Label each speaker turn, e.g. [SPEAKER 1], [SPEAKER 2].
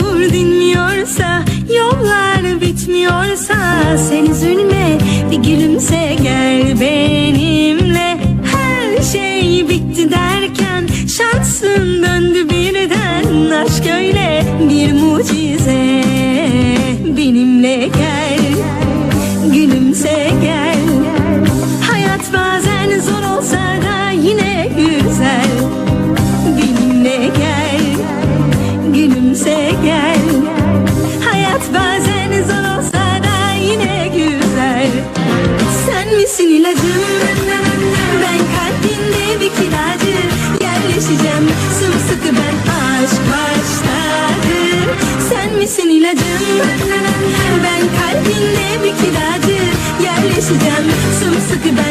[SPEAKER 1] olur dinliyorsa Yollar bitmiyorsa. Seni üzülme bir gülümse gel benimle. Her şey bitti derken Şansın döndü birden. Aşk öyle bir mucize. Gülümse gel. Hayat bazen zor olsa da yine güzel. Sen misin ilacım? Ben kalbinde bir kiracı. Yerleşeceğim sımsıkı ben aşk başladı. Sen misin ilacım? Ben kalbinde bir kiracı. Yerleşeceğim sımsıkı ben